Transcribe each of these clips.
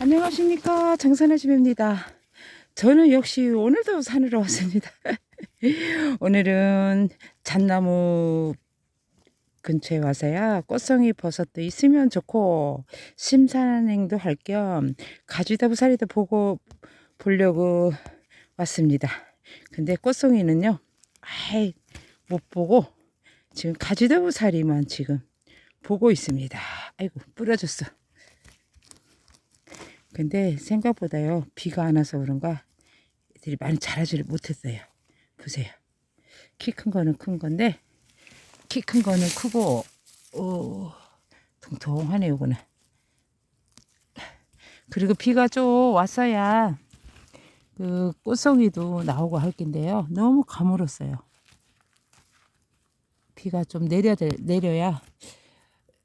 안녕하십니까 장산아집입니다. 저는 역시 오늘도 산으로 왔습니다. 오늘은 잣나무 근처에 와서야 꽃송이 버섯도 있으면 좋고 심산행도 할 겸 가지다부사리도 보고 보려고 왔습니다. 근데 꽃송이는요, 아이 못 보고 지금 가지다부사리만 지금 보고 있습니다. 아이고 부러졌어. 근데 생각보다요 비가 안 와서 그런가 애들이 많이 자라지를 못했어요. 보세요. 키 큰 거는 큰 건데 키 큰 거는 크고 오 통통하네 요거는. 그리고 비가 좀 왔어야 그 꽃송이도 나오고 할 텐데요. 너무 가물었어요. 비가 좀 내려 내려야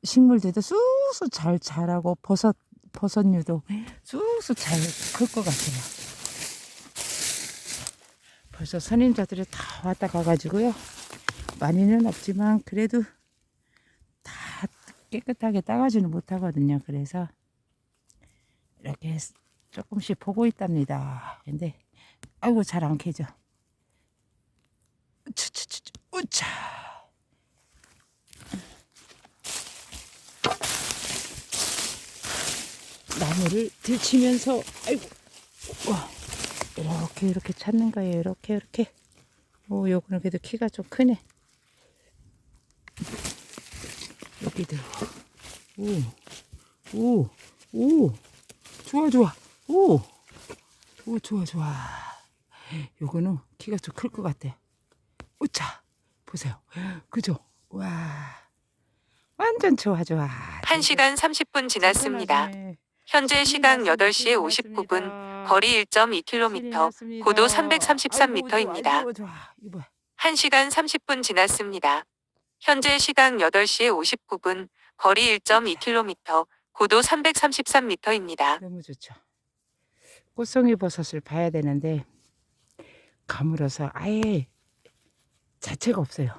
식물들도 쑥쑥 잘 자라고 버섯 버섯류도 쑥쑥 잘 클 것 같아요. 벌써 선임자들이 다 왔다 가가지고요. 많이는 없지만 그래도 다 깨끗하게 따가지는 못하거든요. 그래서 이렇게 조금씩 보고 있답니다. 근데 아이고 잘 안 캐죠. 우차차차 우차. 나무를 들치면서 아이고 와 이렇게 이렇게 찾는 거예요. 이렇게 이렇게. 오 요거는 그래도 키가 좀 크네. 여기도. 오오오. 좋아 좋아. 오. 오 좋아 좋아. 요거는 키가 좀 클 것 같아. 우차. 보세요. 그죠? 와. 완전 좋아 좋아. 1시간 30분 지났습니다. 네. 현재 시각 8시 59분, 거리 1.2km, 고도 333m입니다. 1시간 30분 지났습니다. 현재 시각 8시 59분, 거리 1.2km, 고도 333m입니다. 너무 좋죠. 꽃송이 버섯을 봐야 되는데 가물어서 아예 자체가 없어요.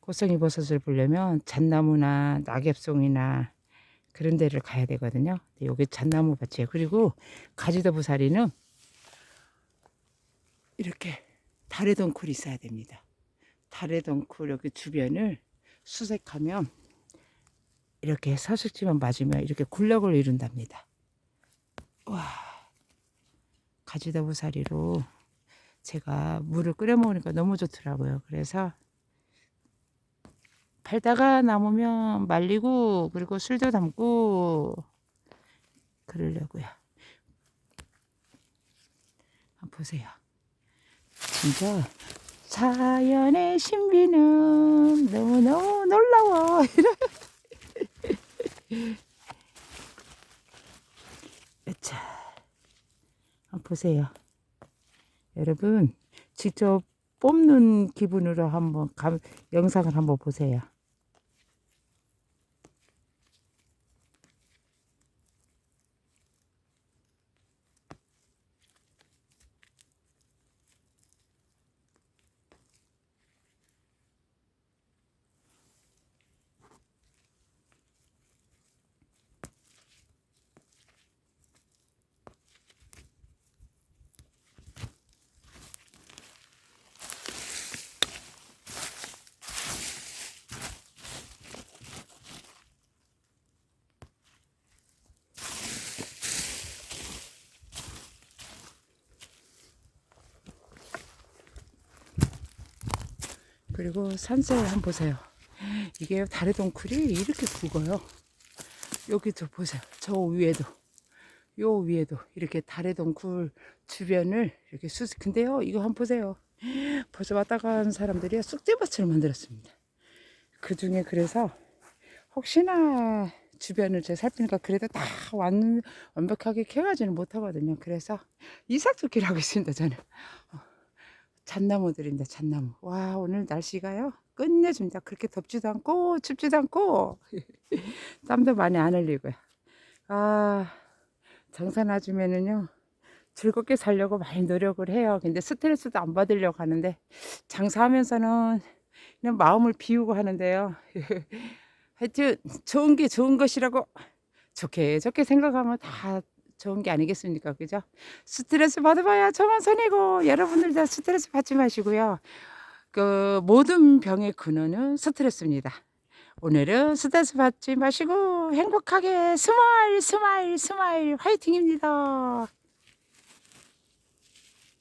꽃송이 버섯을 보려면 잣나무나 낙엽송이나 그런 데를 가야 되거든요. 여기 잣나무 밭이에요. 그리고 가지더부사리는 이렇게 달의 덩쿨이 있어야 됩니다. 달의 덩쿨 여기 주변을 수색하면 이렇게 서식지만 맞으면 이렇게 굴럭을 이룬답니다. 와 가지더부사리로 제가 물을 끓여 먹으니까 너무 좋더라고요. 그래서 팔다가 남으면 말리고 그리고 술도 담고 그러려고요. 보세요. 진짜 자연의 신비는 너무너무 놀라워. 자, 보세요. 여러분 직접 뽑는 기분으로 한번 감, 영상을 한번 보세요. 그리고 산세를 한번 보세요. 이게 다리 동쿨이 이렇게 굵어요. 여기도 보세요. 저 위에도. 요 위에도 이렇게 다리 동쿨 주변을 이렇게 수색. 근데요, 이거 한번 보세요. 벌써 왔다 간 사람들이 쑥대밭을 만들었습니다. 그 중에 그래서 혹시나 주변을 제가 살피니까 그래도 다 완, 완벽하게 캐가지는 못하거든요. 그래서 이삭토끼를 하고 있습니다, 저는. 어, 잣나무들입니다, 잣나무. 와, 오늘 날씨가요. 끝내줍니다. 그렇게 덥지도 않고, 춥지도 않고, 땀도 많이 안 흘리고요. 아, 장산 아줌매는요, 즐겁게 살려고 많이 노력을 해요. 근데 스트레스도 안 받으려고 하는데, 장사하면서는 그냥 마음을 비우고 하는데요. 하여튼, 좋은 게 좋은 것이라고 좋게, 좋게 생각하면 다 좋은 게 아니겠습니까? 그죠? 스트레스 받아봐야 저만 손해고 여러분들 다 스트레스 받지 마시고요. 그 모든 병의 근원은 스트레스입니다. 오늘은 스트레스 받지 마시고 행복하게 스마일 스마일 스마일 화이팅입니다.